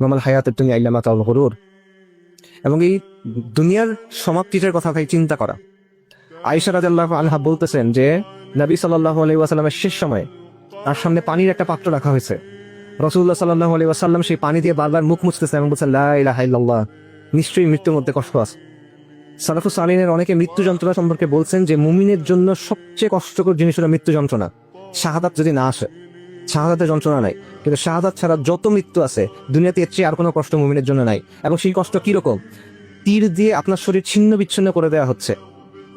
মামাল হায়াতের তুমি আইলামা তাল গরুর। এবং এই দুনিয়ার সমাপ্তিটার কথা ভাই চিন্তা করা। আয়েশা রাদিয়াল্লাহু আনহা বলতেছেন যে, নবী সাল্লাল্লাহু আলাইহি ওয়াসাল্লামের শেষ সময়ে তার সামনে পানির একটা পাত্র রাখা হয়েছে। রসুল্লাহ সাল্লাল্লাহু আলাইহি ওয়াসাল্লাম সেই পানি দিয়ে বারবার মুখ মুছতেছে এবং বলছে, লা ইলাহা ইল্লাল্লাহ, নিশ্চয়ই মৃত্যুর মধ্যে কষ্ট আছে। সালাফুস সালিনের অনেকে মৃত্যু যন্ত্রণা সম্পর্কে বলছেন যে, মুমিনের জন্য সবচেয়ে কষ্টকর জিনিস হলো মৃত্যু যন্ত্রণা। শাহাদাত যদি না আসে শাহাদাতের যন্ত্রণা নাই। কিন্তু শাহাদাত ছাড়া যত মৃত্যু আছে, দুনিয়াতে এর চেয়ে আর কোনো কষ্ট মুমিনের জন্য নাই। এবং সেই কষ্ট কীরকম? তীর দিয়ে আপনার শরীর ছিন্ন বিচ্ছিন্ন করে দেওয়া হচ্ছে।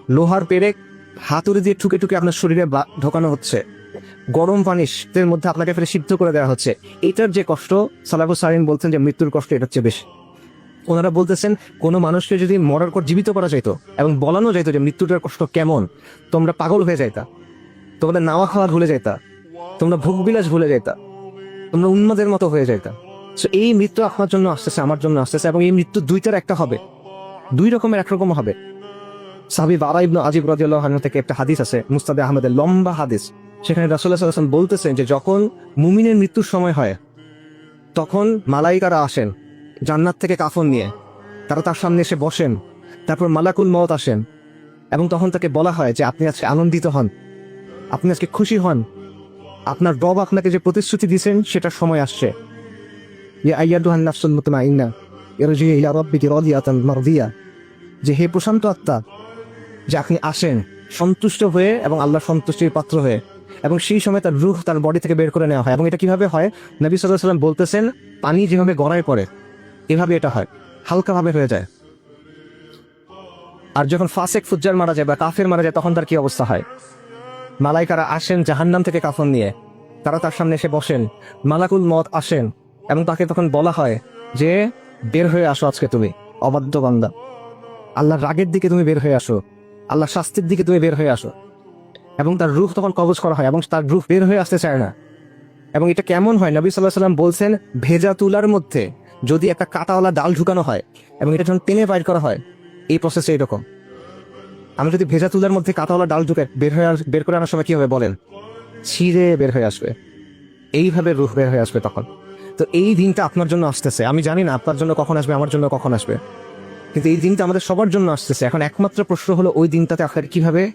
লোহার পেরেক, হাতুড়ি দিয়ে ঠুকে ঠুকে আপনার শরীরে ঢোকানো হচ্ছে। গরম পানির মধ্যে আপনাকে ফেলে সিদ্ধ করে দেওয়া হচ্ছে। এটার যে কষ্ট সালাফুস সারিন বলছেন যে মৃত্যুর কষ্ট এটার চেয়ে বেশি। ওনারা বলতেছেন, কোনো মানুষকে যদি মরার পর জীবিত করা যাইতো এবং বলানো যাইতো যে মৃত্যুটার কষ্ট কেমন, তোমরা পাগল হয়ে যাইতা। তোমাদের নাওয়া খাওয়া ভুলে যাইতা। তোমরা ভোগবিলাস ভুলে যাইতা। তোমরা উন্মাদের মতো হয়ে যাইতা। So, এই মৃত্যু আপনার জন্য আসতেছে আমার জন্য আসতেছে এবং এই মৃত্যু দুইটার একটা হবে। দুই রকমের একরকম হবে। সাহাবি বাবা ইবনু আজিব রাদিয়াল্লাহু আনহু থেকে একটা হাদিস আছে মুস্তাদে আহমেদের লম্বা হাদিস। সেখানে রাসূলুল্লাহ সাল্লাল্লাহু বলতেছেন যে যখন মুমিনের মৃত্যুর সময় হয় তখন মালাইকারা আসেন জান্নাত থেকে কাফন নিয়ে। তারা তার সামনে এসে বসেন তারপর মালাকুল মত আসেন এবং তখন তাকে বলা হয় যে আপনি আজকে আনন্দিত হন আপনি আজকে খুশি হন। আপনার রব আপনাকে যে প্রতিশ্রুতি দিয়েছেন সেটার সময় আসছে। যে হে প্রশান্ত আত্মা, যে আপনি আসেন, সন্তুষ্ট হয়ে এবং আল্লাহর সন্তুষ্টির পাত্র হয়ে, এবং সেই সময় তার রুহ তার বডি থেকে বের করে নেওয়া হয়। এবং এটা কীভাবে হয়? নবী সাল্লাম বলতেছেন, পানি যেভাবে গড়ায় পড়ে, এভাবে এটা হয়। হালকাভাবে হয়ে যায়। আর যখন ফাসেক, ফুজ্জার মারা যায় বা কাফের মারা যায়, তখন তার কি অবস্থা হয়? মালাইকারা আসেন জাহান্নাম থেকে কাফন নিয়ে। তারা তার সামনে এসে বসেন। মালাকুল মত আসেন এবং তাকে তখন বলা হয় যে, বের হয়ে আসো আজকে তুমি, অবাধ্য বান্দা। আল্লাহর রাগের দিকে তুমি বের হয়ে আসো। আল্লাহ শাস্তির দিকে তুমি বের হয়ে আসো। এবং তার রূহ তখন কবজ করা হয় এবং তার রূহ বের হয়ে আসতে চায় না। এবং এটা কেমন হয়? নবী সাল্লাহ সাল্লাম বলছেন, ভেজা তুলার মধ্যে যদি একটা কাটাওয়ালা ডাল ঢুকানো হয় এবং এটা যখন টেনে বাইর করা হয়, এই প্রসেসটা এরকম। আমি যদি ভেজা তুলার মধ্যে কাতাওয়ালা ডাল ঢুকে বের হয়ে বের করে আনার সময় কি হবে বলেন? ছিঁড়ে বের হয়ে আসবে। এইভাবে রুখ বের হয়ে আসবে তখন। তো এই দিনটা আপনার জন্য আসতেছে। আমি জানি না আপনার জন্য কখন আসবে, আমার জন্য কখন আসবে। কিন্তু এই দিনটা আমাদের সবার জন্য আসতেছে। এখন একমাত্র প্রশ্ন হলো, ওই দিনটাতে আপনার কীভাবে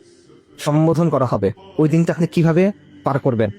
সম্বোধন করা হবে? ওই দিনটা আপনি কীভাবে পার করবেন?